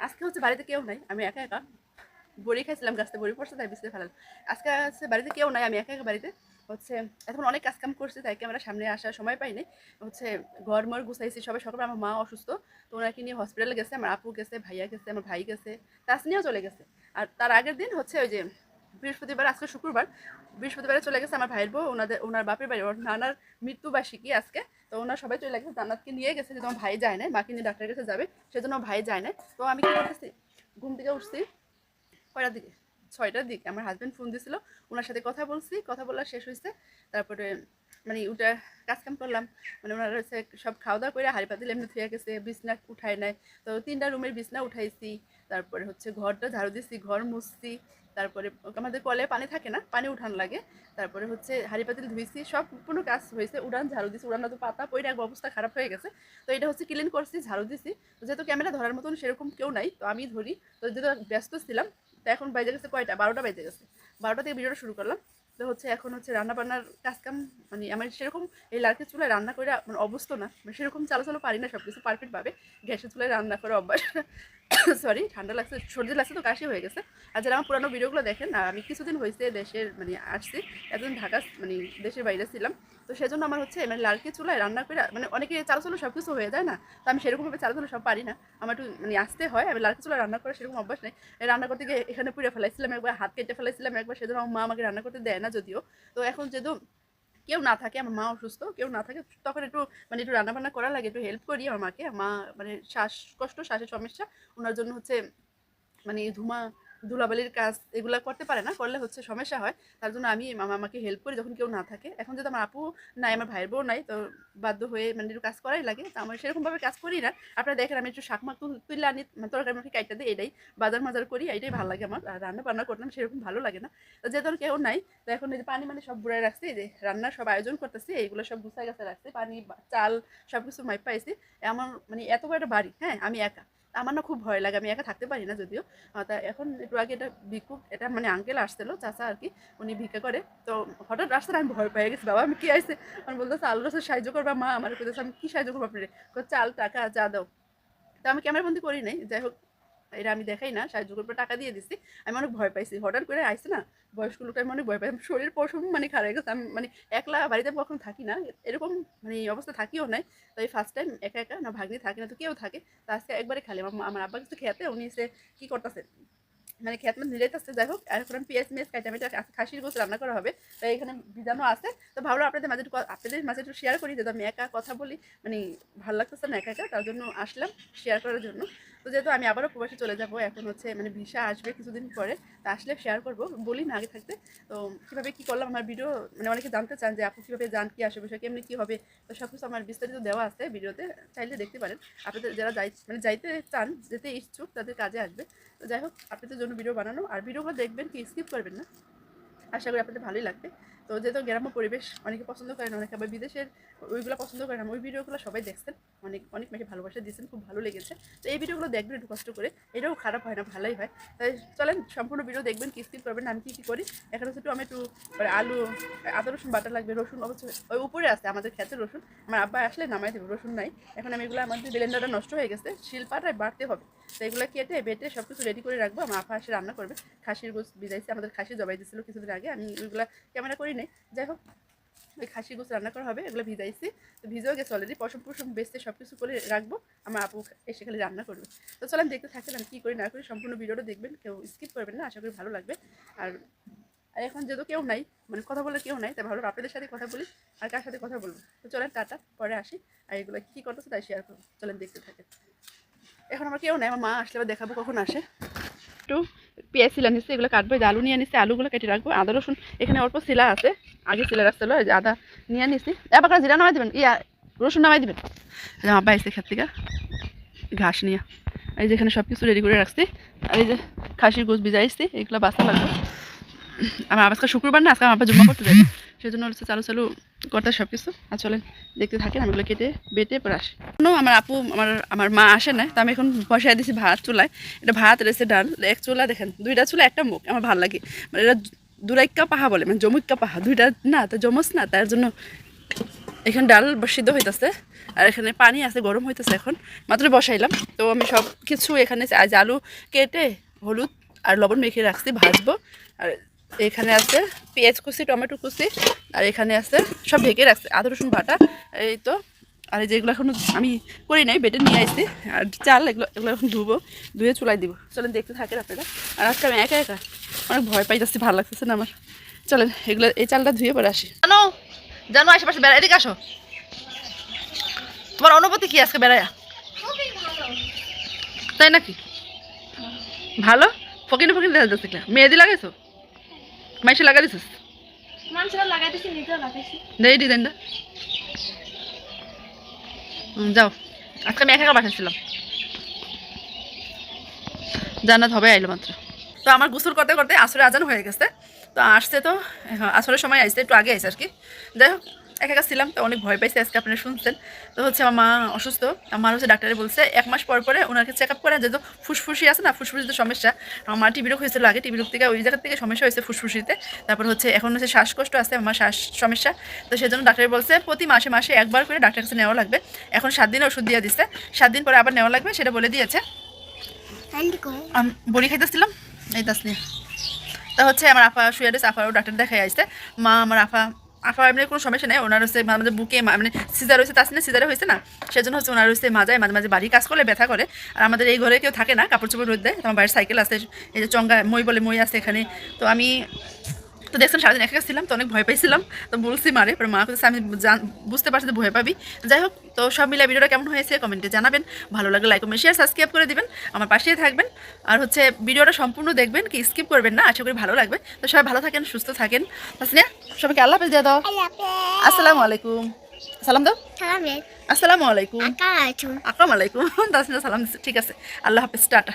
আজকে হচ্ছে বাড়িতে কেউ নাই, আমি একা একা। বড়ি খাইছিলাম গাছতে বড়ি পড়ছে, তাই বিছতে ফেলাল আজকে হচ্ছে বাড়িতে কেউ নাই, আমি একা একা বাড়িতে। হচ্ছে এখন অনেক কাজকাম করছি, তাই আমরা সামনে আসার সময় পাইনি হচ্ছে, ঘর মর গুছাইছি, সবাই সকালে আমার মা অসুস্থ, তো ওনাকে নিয়ে হসপিটালে গেছে, আমার আপু গেছে, ভাইয়া গেছে, আমার ভাই গেছে তাসনিয়াও চলে গেছে। আর তার আগের দিন হচ্ছে ওই যে বৃহস্পতিবার, আজকে শুক্রবার, বৃহস্পতিবারে চলে গেছে আমার ভাইয়ের বউ, ওনাদের ওনার বাপের বাড়ি, ওর নানার মৃত্যুবার্ষিকী আজকে। তো ওনার সবাই চলে গেছে, জান্নাতকে নিয়ে গেছে যেহেতু আমার ভাই যায় না মাকে নিয়ে ডাক্তারের কাছে যাবে, সেজন্য ভাই যায় না তো আমি কি করতেছি? ঘুম থেকে উঠছি, কয়টার দিকে? ছয়টার দিকে। আমার হাজব্যান্ড ফোন দিছিল, ওনার সাথে কথা বলছি, কথা বলা শেষ হয়েছে তারপরে মানে ওটা কাজকাম করলাম মানে ওনারা হচ্ছে সব খাওয়া দাওয়া করে হাড়ি পাতিল এমনি থুয়ে গেছে, বিছনা উঠায় নাই। তো তিনটা রুমের বিছনা উঠাইছি, তারপরে হচ্ছে ঘরটা ঝাড়ু দিছি, ঘর মুছছি তারপরে আমাদের কলে পানি থাকে না, পানি উঠান লাগে। তারপরে হচ্ছে হাড়ি পাতিল ধুইছি, সব কোনো কাজ হয়েছে, উড়ান ঝাড়ু দিছি, উড়ানটা তো পাতা এক অবস্থা খারাপ হয়ে গেছে। তো এটা হচ্ছে ক্লিন করছি, ঝাড়ু দিছি। যেহেতু ক্যামেরা ধরার মতন সেরকম কেউ নাই, তো আমি ধরি। তো যেহেতু ব্যস্ত ছিলাম, তো এখন বাইজে গেছে কয়টা? বারোটা বাইজে গেছে। বারোটা থেকে ভিডিওটা শুরু করলাম। তো হচ্ছে এখন হচ্ছে রান্না বান্নার কাজকাম মানে আমার সেরকম এই লার্কের চুলায় রান্না করে মানে অবস্থ না। মানে সেরকম চালো চালো পারি না সব কিছু পারফেক্টভাবে গ্যাসের চুলায় রান্না করে অভ্যাস। সরি ঠান্ডা লাগছে, সর্দি লাগছে তো কাশি হয়ে গেছে। আর যারা আমার পুরানো ভিডিওগুলো দেখেন আমি কিছুদিন হয়েছে দেশের মানে আসছি, এতদিন ঢাকা মানে দেশের বাইরে ছিলাম। তো সেজন্য আমার হচ্ছে মানে লালকে চুলায় রান্না করে মানে অনেকে চালো সব কিছু হয়ে যায় না, তো আমি সেরকমভাবে চালো সব পারি না। আমার একটু মানে আসতে হয়, আমি লালকে চুলায় রান্না করা সেরকম অভ্যাস নেই। রান্না করতে গিয়ে এখানে পুড়ে ফেলাইছিলাম, একবার হাত কেটে ফেলাইছিলাম, একবার সেজন্য আমার মা আমাকে রান্না করতে দেয় না যদিও। তো এখন যেহেতু কেউ না থাকে, আমার মা অসুস্থ, কেউ না থাকে, তখন একটু মানে একটু রান্নাবান্না করা লাগে, একটু হেল্প করি আমার মাকে। মা মানে শ্বাসকষ্ট, শ্বাসের সমস্যা, ওনার জন্য হচ্ছে মানে ধুমা ধুলাবালির কাজ এগুলো করতে পারে না, করলে হচ্ছে সমস্যা হয়। তার জন্য আমি মামা আমাকে হেল্প করি যখন কেউ না থাকে। এখন যদি আমার আপু নাই, আমার ভাইয়ের বউ নাই, তো বাধ্য হয়ে মানে একটু কাজ করাই লাগে। তো আমার সেরকমভাবে কাজ করি না। আপনারা দেখেন, আমি একটু শাক মাক তুল- আনি মানে তরকারি মাখি কাইটা দিই এটাই বাজার মাজার করি এটাই ভালো লাগে আমার। আর রান্না বান্না করতাম সেরকম ভালো লাগে না। তো যেহেতু কেউ নাই, তো এখন এই যে পানি মানে সব বুড়ায় রাখছি যে রান্নার সব আয়োজন করতেছি, এইগুলো সব গুছায় গাছে রাখছি। পানি, চাল সব কিছু মাইপ পাইছি আমার মানে এত বড় একটা বাড়ি হ্যাঁ আমি একা। আমার না খুব ভয় লাগে, আমি একা থাকতে পারি না যদিও। তা এখন একটু আগে এটা ভিক্ষু, এটা মানে আঙ্কেল আসছিল, চাচা আর কি, উনি ভিক্ষা করে। তো হঠাৎ রাস্তায় আমি ভয় পেয়ে গেছি, বাবা আমি কী আসছে আমি বলতেছে আলু রসের সাহায্য করবা, মা আমার কথা আমি কী সাহায্য করব আপনার? চাল টাকা, যা দাও। তো আমি ক্যামেরাবন্দি করি নাই, যাই হোক এটা আমি দেখাই না, সাহায্য করব, টাকা দিয়ে দিচ্ছি আমি অনেক ভয় পাইছি। হঠাৎ করে আইসে না, বয়স্ক লোকটা, আমি অনেক ভয় পাই। শরীর পশম মানে খারাপ গেছে। আমি মানে একলা বাড়িতে কখনো থাকি না, এরকম মানে অবস্থা থাকিও নাই। তো এই ফার্স্ট টাইম একা একা, না ভাগ্নি থাকে না তো কেউ থাকে। তো আজকে একবারে খালি, আমার আব্বা কিছু খেতে উনি এসে কী করতেছে? মানে খেত মানে নিরাইতেছে, যাই হোক আর এখন আমি পেঁয়াজ মেয়াজ মেটা আজকে খাসির গোছ রান্না করা হবে। তো এখানে বিজানো আছে। তো ভাবলাম আপনাদের মাঝে আপনাদের মাঝে একটু শেয়ার করি, যেহেতু আমি একা কথা বলি মানে ভালো লাগতেছে না একা একা, তার জন্য আসলাম শেয়ার করার জন্য। তো যেহেতু আমি আবারও প্রবাসে চলে যাব, এখন হচ্ছে মানে ভিসা আসবে কিছুদিন পরে, তা আসলে শেয়ার করব, বলি না আগে থাকতে। তো কীভাবে কী করলাম আমার ভিডিও মানে অনেকে জানতে চান যে আপু কীভাবে যান, কী আসবে বিষয়, কেমনি কী হবে? তো সব কিছু আমার বিস্তারিত দেওয়া আছে ভিডিওতে চাইলে দেখতে পারেন। আপনাদের যারা যাই মানে যাইতে চান, যেতে ইচ্ছুক, তাদের কাজে আসবে। তো যাই হোক, আপনাদের জন্য ভিডিও বানানো, আর ভিডিওগুলো দেখবেন, কি স্কিপ করবেন না। আশা করি আপনাদের ভালোই লাগবে। তো যেহেতু গ্রাম্য পরিবেশ অনেকে পছন্দ করেন অনেকে আবার বিদেশের ওইগুলো পছন্দ করেন ওই ভিডিওগুলো সবাই দেখছেন। অনেক অনেক মেয়েকে ভালোবাসা দিয়েছেন, খুব ভালো লেগেছে। তো এই ভিডিওগুলো দেখবেন একটু কষ্ট করে, এটাও খারাপ হয় না, ভালোই হয়। তাই চলেন, সম্পূর্ণ ভিডিও দেখবেন, কি স্কিপ করবেন, আমি কী কী করি। এখানে হচ্ছে টমেটো তারপরে আলু, আদা, রসুন, বাটা লাগবে, রসুন অবশ্যই ওই উপরে আছে, আমাদের খেতে রসুন। আমার আব্বা আসলে নামাই দেবে, রসুন নাই। এখন আমি এগুলো আমাদের ব্লেন্ডারটা নষ্ট হয়ে গেছে শিলপাটায় বাড়তে হবে। তো এগুলো কেটে, বেটে সব কিছু রেডি করে রাখব, আমার আপা এসে রান্না করবে। খাসির গোস ভিজাইছে, আমাদের খাসি জবাই দিয়েছিল কিছুদিন আগে, আমি ওইগুলো ক্যামেরা করি নাই যাই হোক, ওই খাসি গোস রান্না করা হবে, এগুলো ভিজাইছি। তো ভিজেও গেছে অলরেডি পশম পশম বেচতে সব কিছু করে রাখব। আমার আপু এসে খালি রান্না করবে। তো চলেন দেখতে থাকেন কী করি না করি, সম্পূর্ণ ভিডিওটা দেখবেন, কেউ স্কিপ করবেন না, আশা করি ভালো লাগবে। আর আর এখন যেহেতু কেউ নাই মানে কথা বলে কেউ নাই, তাই ভালো আপনাদের সাথে কথা বলি, আর কার সাথে কথা বলব? তো চলেন টাটা, পরে আসি। আর এগুলো কী করতেছে তাই শেয়ার করব। চলেন দেখতে থাকেন। এখন আমার কেউ নাই, আমার মা আসলে দেখাবো কখন আসে। একটু পেঁয়াজ শিলা নিচ্ছে এগুলো কাটবো আলু নিয়ে নিচ্ছে আলুগুলো কেটে রাখব, আদা, রসুন, এখানে অল্প শিলা আছে, আগে শিলা রাখছিল আদা নিয়ে নিচ্ছি এবার জিরা নামাই দেবেন, ইয়া, রসুন নামাই দেবেন। আব্বা এসে খেত থেকে, ঘাস নিয়ে। এই যে এখানে সব কিছু রেডি করে রাখছি। আর এই যে খাসির গোস ভিজাইছি, এগুলো বাঁচতে লাগবে আমার আজকে শুক্রবার না, আজকে আমার আব্বা জমা করতে যাবে। সেই জন্য হচ্ছে চালু চালু করতে সব কিছু আর চলেন, দেখতে থাকেন আমি এগুলো কেটে বেটে পরে আসি। কোনো আমার আপু, আমার আমার মা আসে না তো আমি এখন বসাই দিয়েছি ভাত চুলায়। এটা ভাত রেসে ডাল এক চুলা দেখেন, দুইটা চুলা, একটা মুখ, আমার ভালো লাগে। মানে এটা দুরাইক্কা পাহা বলে মানে জমুক্কা পাহা, দুইটা না, তো জমস না, তার জন্য এখানে ডাল সিদ্ধ হইতেছে, আর এখানে পানি আছে, গরম হইতেছে এখন, মাত্র বসাইলাম। তো আমি সব কিছু এখানে, আজ আলু কেটে, হলুদ আর লবণ মেখে রাখছি, ভাজবো, আর এখানে আছে পেঁয়াজ কুচি টমেটো কুচি আর এখানে আছে সব ঢেকে রাখছে। আদা রসুন বাটা এই তো। আর এই যেগুলো এখন আমি করি নাই বেটে নিয়ে আসছি। আর চাল এগুলো এগুলো এখন ধুবো ধুয়ে চুলাই দিব। চলেন দেখতে থাকেন আপনারা। আর আজকে আমি একা একা অনেক ভয় পাই যাচ্ছি ভালো লাগতেছে না আমার। চলেন এগুলো এই চালটা ধুয়ে পরে আসি। জানো জানো আশেপাশে বেড়া এদিকে আসো। তোমার অনুভূতি কি আজকে বেড়ায়া? তাই নাকি? ভালো? ফকিনি ফকিনি দেখা যাচ্ছে মেহেদি লাগাইছো? মাইসে লাগাই দিছিস? মানুষরা লাগাইছি। দেই ডিজাইনটা হুম, যাও। আজকে আমি একা একা পাঠাচ্ছিলাম জান্নাত হবে আইলো মাত্র। তো আমার গোসল করতে করতে আসরে আজান হয়ে গেছে। তো আসছে তো আসরের সময় আসছে একটু আগে আইসে আর কি। যাই হোক একা একা ছিলাম, তো অনেক ভয় পাইছে আজকে আপনারা শুনছেন। তো হচ্ছে আমার মা অসুস্থ আমার হচ্ছে ডাক্তারে বলছে, এক মাস পর পরে ওনাকে চেক আপ করে যেহেতু ফুসফুসি আছে না, ফুসফুসিতে সমস্যা। আমার মা টিবি রোগ হয়েছিল আগে টিবি রোগ থেকে ওই জায়গা থেকে সমস্যা হয়েছে ফুসফুসিতে। তারপর হচ্ছে এখন হচ্ছে শ্বাসকষ্ট আছে, আমার শ্বাস সমস্যা। তো সেজন্য ডাক্তার বলছে, প্রতি মাসে মাসে একবার করে ডাক্তার কাছে নেওয়া লাগবে। এখন সাত দিন ওষুধ দিয়ে দিচ্ছে সাত দিন পরে আবার নেওয়া লাগবে, সেটা বলে দিয়েছে। বড়ি খাইতেছিলাম? এই দাস নিয়ে তা হচ্ছে আমার আফা শুয়ে রয়েছে আফারও ডাক্তার দেখাই আসছে মা, আমার আফা আফা এমনি কোনো সমস্যা নেই, ওনার হচ্ছে মাঝে মাঝে বুকে মানে সিজার হয়েছে তার সিনে সিজারে হয়েছে না? সেজন্য হচ্ছে ওনার হচ্ছে মাজায় মাঝে মাঝে বাড়ি কাজ করলে ব্যথা করে। আর আমাদের এই ঘরে কেউ থাকে না, কাপড় চোপড় রোদ দেয়, আমার বাড়ির সাইকেল আছে, এই যে চঙ্গা মই বলে মই আছে এখানে। তো আমি তো দেখছেন সারাদিন একা ছিলাম তো অনেক ভয় পাইছিলাম। তো বলছি মারে পরে মা কাছে আমি জান- বুঝতে পারছি ভয় পাবি। যাই হোক তো সব মিলে ভিডিওটা কেমন হয়েছে কমেন্টে জানাবেন। ভালো লাগলে লাইক কমেন্ট শেয়ার সাবস্ক্রাইব করে দিবেন আমার পাশেই থাকবেন। আর হচ্ছে ভিডিওটা সম্পূর্ণ দেখবেন কি স্কিপ করবেন না আশা করি ভালো লাগবে। তো সবাই ভালো থাকেন সুস্থ থাকেন। তাসনিয়া সবাইকে আল্লাহ হাফেজ দিয়ে দাও। আসসালামু আলাইকুম। সালাম দাও। আসসালামু আলাইকুম। আকরাম আলাইকুম। তাসনিয়া সালাম ঠিক আছে। আল্লাহ হাফেজ টাটা।